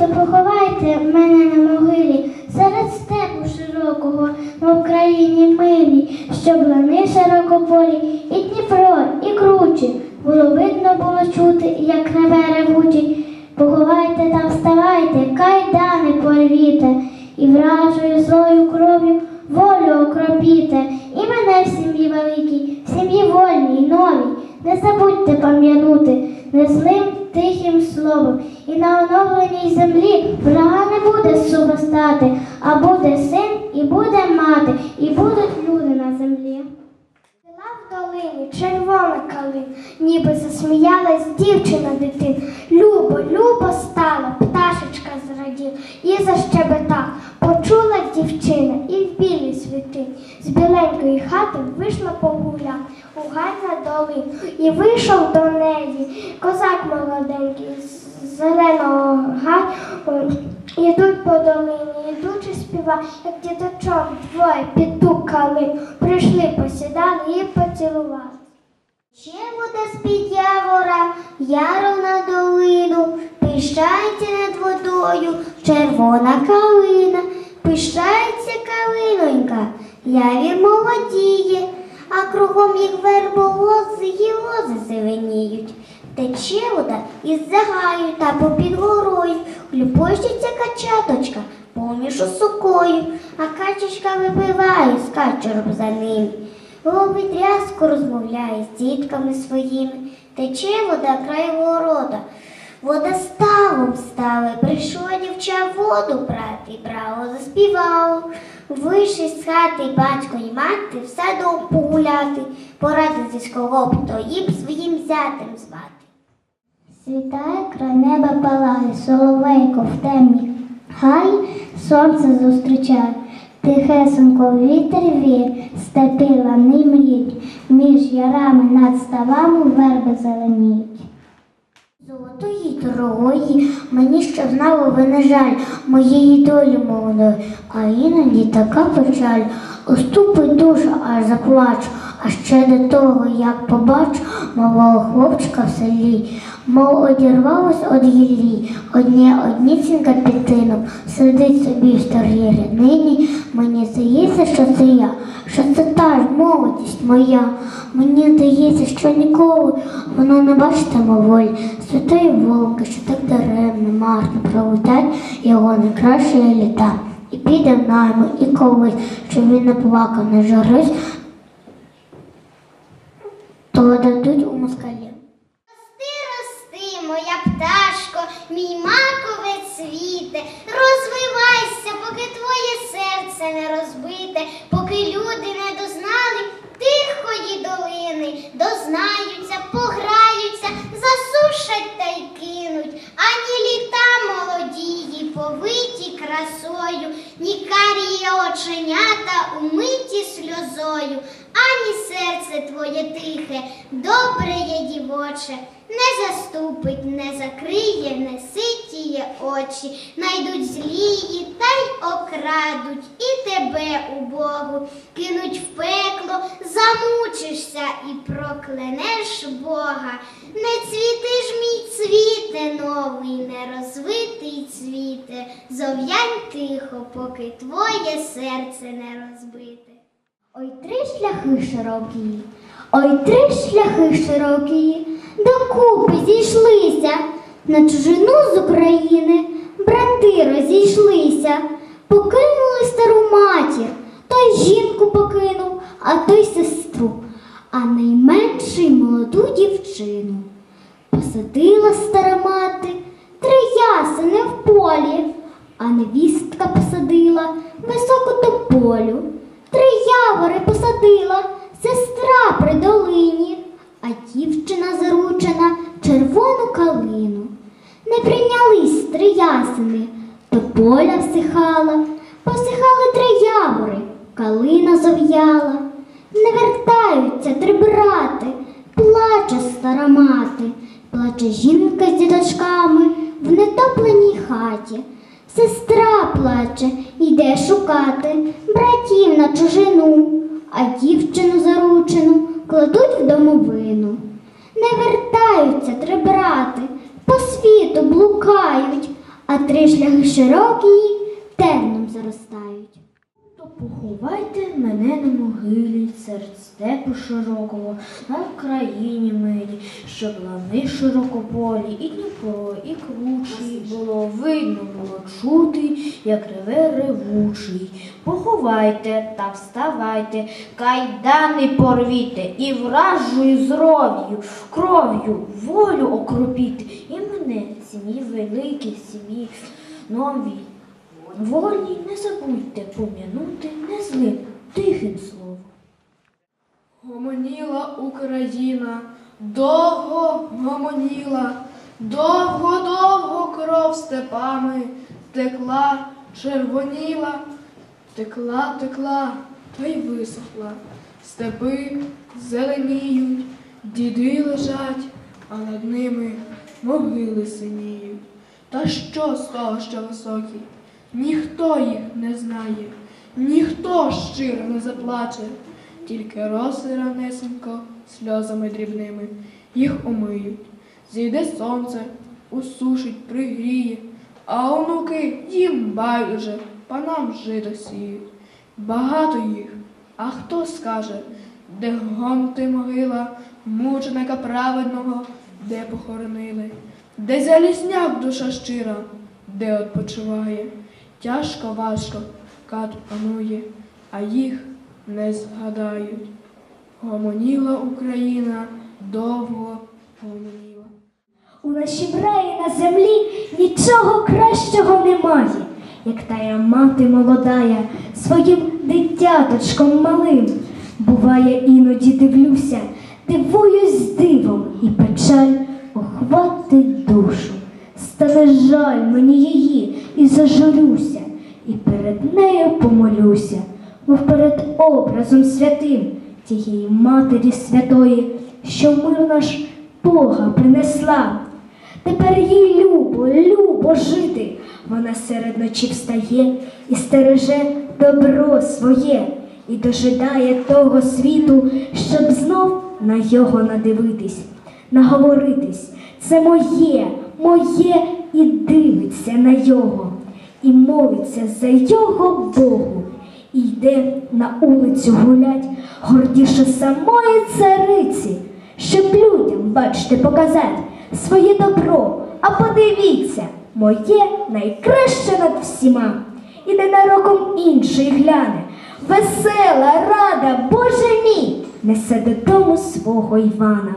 то поховайте мене на могилі серед степу широкого в Україні милі, щоб лани широкополі, і на оновленій землі врага не буде супостати, а буде син, і буде мати, і будуть люди на землі. В долині червона калин, ніби засміялась дівчина дитин. Любо, любо стало, пташечка зрадів і защебетав. Почула дівчина і в білій світині. З біленької хати вийшла погуляти у гай на долину і вийшов до неї козак молоденький зеленого гаю. Ідуть по долині, ідучи співа, як діточок двоє під ту калину. Прийшли, посідали і поцілували. Ще вода з-під явора, яру на долину, пишається над водою червона калина, пишається калинонька, явір молодіє, а кругом їх верболози й лози зеленіють. Тече вода із загаю та попід горою, Любощиться качаточка поміж осокою, а качечка випиває з качером за ним. Ловить рязко розмовляє з дітками своїми, тече вода край города. Вода ставом стала, прийшло дівча воду брати, браво заспівало. Вийшли з хати батько й мати в садом погуляти, порадитись кого б то їм своїм зятем звати. Світає край неба палає, соловейко в темній хай сонце зустрічає. Тихесенько вітер віє, степи лани мріють, між ярами над ставами верби зеленіють. Золотої дорогої, мені що знало ви не жаль моєї долі молодої, а іноді така печаль. Уступить душа, аж заплачу, а ще до того, як побачу малого хлопчика в селі, мов одірвалось од гіллі, одні одніцінька під тином, сидить собі в старій рянині. Мені здається, що це я, що це та ж молодість моя. Мені здається, що ніколи воно не бачите волі святої волки, що так даремно, марно пролетять його найкращі літа. І піде в найму, і колись, щоб він не плакав, не жарись, москалі. Рости, рости, моя пташко, мій макове цвіте, розвивайся, поки твоє серце не розбите, поки люди не дознали тихої долини, дознаються, пограються, засушать та й кинуть, ані літа молодії, повиті красою, ні карії оченята умиті сльозою, серце твоє тихе, добре є дівоче, не заступить, не закриє, не ситіє очі, найдуть злії та й окрадуть і тебе, убогу, кинуть в пекло, замучишся і проклянеш Бога. Не цвіти ж мій цвіте новий, не розвитий цвіте, зов'янь тихо, поки твоє серце не розбите. Ой, три шляхи широкі, ой, три шляхи широкі, докупи зійшлися, на чужину з України. Брати розійшлися, покинули стару матір, той жінку покинув, а той сестру, а найменший молоду дівчину. Посадила стара мати. Три ясени в полі, а невістка посадила високу тополю. Три явори посадила сестра при долині, а дівчина заручена червону калину. Не прийнялись три ясени, тополя всихала, посихали три явори, калина зов'яла. Не вертаються три брати, плаче стара мати, плаче жінка з діточками в нетопленій хаті. Сестра плаче, йде шукати братів на чужину, а дівчину заручену кладуть в домовину. Не вертаються три брати, по світу блукають, а три шляхи широкі темном заростають. Поховайте мене на могилі серед степу широкого, на Україні милі, щоб лани широкополі, і Дніпро, і кручі було видно, було чути, як реве ревучий. Поховайте та вставайте, кайдани порвіте, і вражою зров'ю, кров'ю, волю окропіте, і мене, сім'ї великі, сім'ї нові. Волі не забудьте пом'янути незлим тихим словом. Гомоніла Україна, довго гомоніла, довго-довго кров степами текла, червоніла, текла, текла, та й висохла. Степи зеленіють, діди лежать, а над ними могили синіють. Та що з того, що високі? Ніхто їх не знає, ніхто щиро не заплаче, тільки роси ранесенько сльозами дрібними їх омиють. Зійде сонце, усушить, пригріє, а онуки їм байдуже, панам жито сіють. Багато їх, а хто скаже, де гомти могила мученика праведного, де похоронили, де залізняк душа щира, де відпочиває. Тяжко, важко кат панує, а їх не згадають. Гомоніла Україна, довго гомоніла. У нашім раї на землі нічого кращого немає, як тая мати молодая своїм дитяточком малим. Буває, іноді дивлюся, дивуюсь дивом, і печаль охватить душу. Стане жаль мені її і перед нею помолюся, мов перед образом святим тієї Матері Святої, що мир наш Бога принесла. Тепер їй любо, любо жити. Вона серед ночі встає і стереже добро своє, і дожидає того світу, щоб знов на його надивитись, наговоритись. Це моє, моє і дивиться на його, і молиться за його Богу, йде на улицю гулять гордіше самої цариці, щоб людям, бачте, показати своє добро. А подивіться, моє найкраще над всіма, і ненароком інший гляне. Весела, рада, Боже мій, несе додому свого Івана.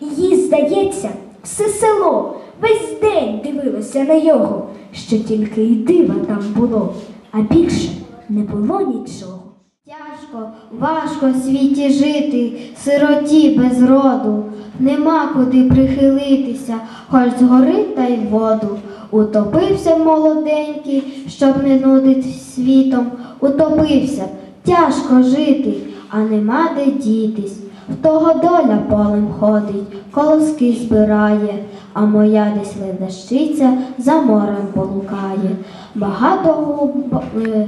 І їй здається, все село весь день дивилося на його, що тільки й дива там було, а більше не було нічого. Тяжко, важко світі жити, сироті без роду, нема куди прихилитися, хоч згори та й воду. Утопився молоденький, щоб не нудить світом, утопився, тяжко жити, а нема де дітись. В того доля полем ходить, колоски збирає, а моя десь ледащиця за морем полукає. Багато губ, е,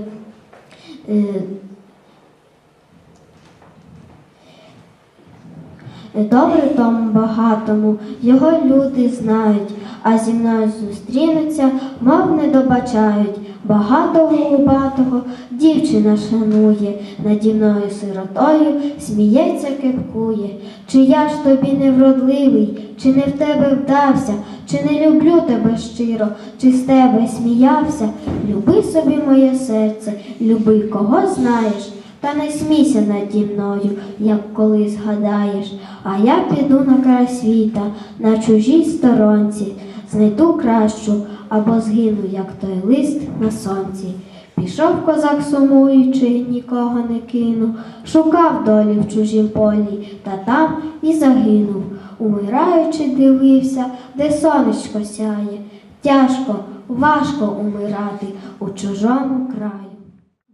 Добре тому багатому, його люди знають, а зі мною зустрінуться, мов не добачають. Багатого губатого дівчина шанує, наді мною сиротою сміється, кепкує. Чи я ж тобі не вродливий, чи не в тебе вдався, чи не люблю тебе щиро, чи з тебе сміявся? Люби собі моє серце, люби кого знаєш. Та не смійся наді мною, як коли згадаєш, а я піду на край світа, на чужій сторонці, знайду кращу або згину, як той лист на сонці. Пішов козак сумуючи, нікого не кинув, шукав долі в чужім полі, та там і загинув. Умираючи, дивився, де сонечко сяє. Тяжко, важко умирати у чужому краю.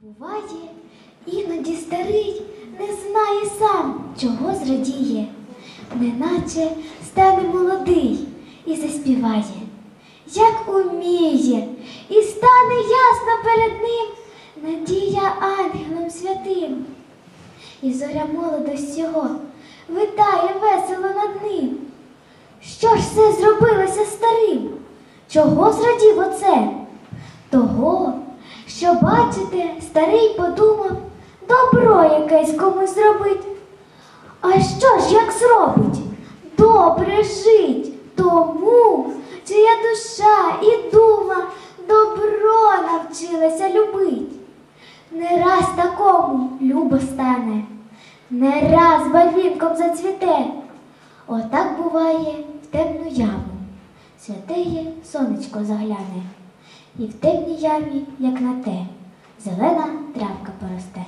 Буває, іноді старий не знає сам, чого зрадіє, неначе стане молодий і заспіває, як уміє, і стане ясно перед ним надія ангелом святим. І зоря молодості його витає весело над ним. Що ж це зробилося старим? Чого зрадів оце? Того, що бачите, старий подумав добро якесь комусь зробить. А що ж як зробить? Добре жить тому, чия душа і дума добро навчилася любить. Не раз такому любо стане, не раз барвінком зацвіте. Отак буває в темну яму. Святеє сонечко загляне, і в темній ямі, як на те, зелена травка поросте.